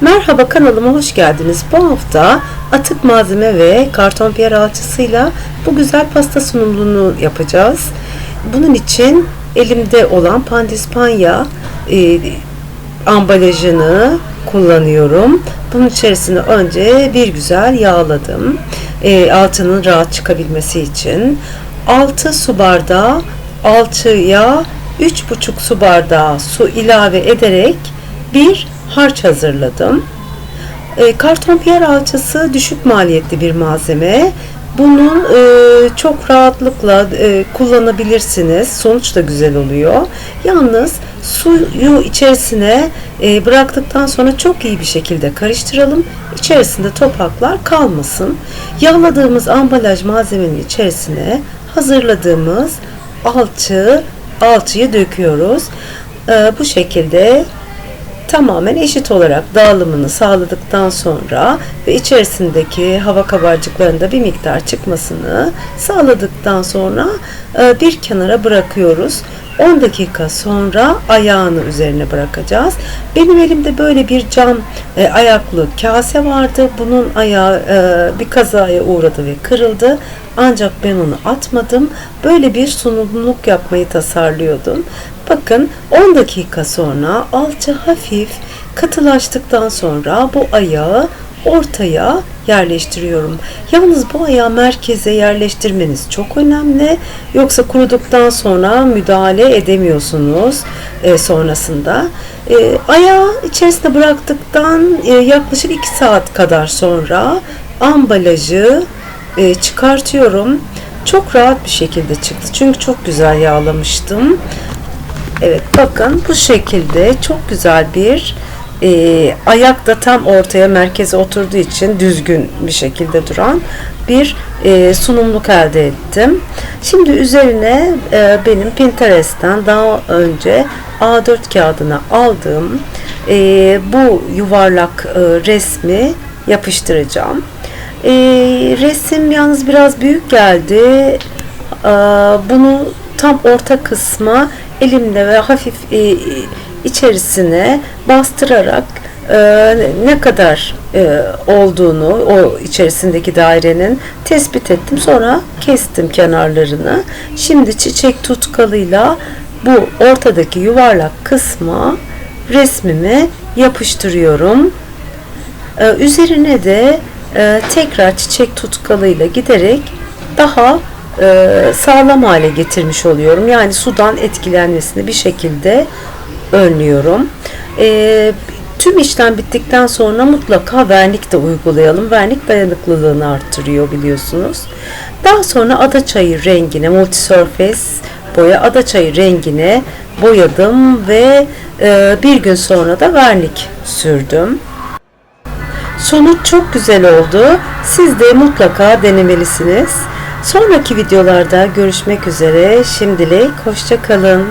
Merhaba kanalıma hoş geldiniz. Bu hafta atık malzeme ve karton piyer alçısıyla bu güzel pasta sunumunu yapacağız. Bunun için elimde olan pandispanya e, ambalajını kullanıyorum. Bunun içerisine önce bir güzel yağladım. E, altının rahat çıkabilmesi için. 6 su bardağı alçıya 3,5 su bardağı su ilave ederek bir harç hazırladım. E, karton piyer alçısı düşük maliyetli bir malzeme. Bunun e, çok rahatlıkla e, kullanabilirsiniz. Sonuç da güzel oluyor. Yalnız suyu içerisine e, bıraktıktan sonra çok iyi bir şekilde karıştıralım. İçerisinde topaklar kalmasın. Yağladığımız ambalaj malzemenin içerisine hazırladığımız alçı alçıyı döküyoruz. E, bu şekilde tamamen eşit olarak dağılımını sağladıktan sonra ve içerisindeki hava kabarcıklarında bir miktar çıkmasını sağladıktan sonra e, bir kenara bırakıyoruz. 10 dakika sonra ayağını üzerine bırakacağız. Benim elimde böyle bir cam e, ayaklı kase vardı. Bunun ayağı e, bir kazaya uğradı ve kırıldı. Ancak ben onu atmadım. Böyle bir sunumluk yapmayı tasarlıyordum. Bakın 10 dakika sonra alçı hafif katılaştıktan sonra bu ayağı ortaya yerleştiriyorum. Yalnız bu ayağı merkeze yerleştirmeniz çok önemli. Yoksa kuruduktan sonra müdahale edemiyorsunuz e, sonrasında. E, ayağı içerisine bıraktıktan e, yaklaşık 2 saat kadar sonra ambalajı e, çıkartıyorum. Çok rahat bir şekilde çıktı. Çünkü çok güzel yağlamıştım. Evet bakın bu şekilde çok güzel bir e, ayak da tam ortaya merkeze oturduğu için düzgün bir şekilde duran bir e, sunumluk elde ettim. Şimdi üzerine e, benim Pinterest'ten daha önce A4 kağıdına aldığım e, bu yuvarlak e, resmi yapıştıracağım. E, resim yalnız biraz büyük geldi. E, bunu tam orta kısma elimle ve hafif e, içerisine bastırarak e, ne kadar e, olduğunu o içerisindeki dairenin tespit ettim. Sonra kestim kenarlarını. Şimdi çiçek tutkalıyla bu ortadaki yuvarlak kısma resmimi yapıştırıyorum. E, üzerine de e, tekrar çiçek tutkalıyla giderek daha e, sağlam hale getirmiş oluyorum. Yani sudan etkilenmesini bir şekilde önlüyorum. E, tüm işlem bittikten sonra mutlaka vernik de uygulayalım. Vernik dayanıklılığını arttırıyor biliyorsunuz. Daha sonra ada çayı rengine, multisurface boya ada çayı rengine boyadım ve e, bir gün sonra da vernik sürdüm. Sonuç çok güzel oldu. Siz de mutlaka denemelisiniz. Sonraki videolarda görüşmek üzere. Şimdilik hoşça kalın.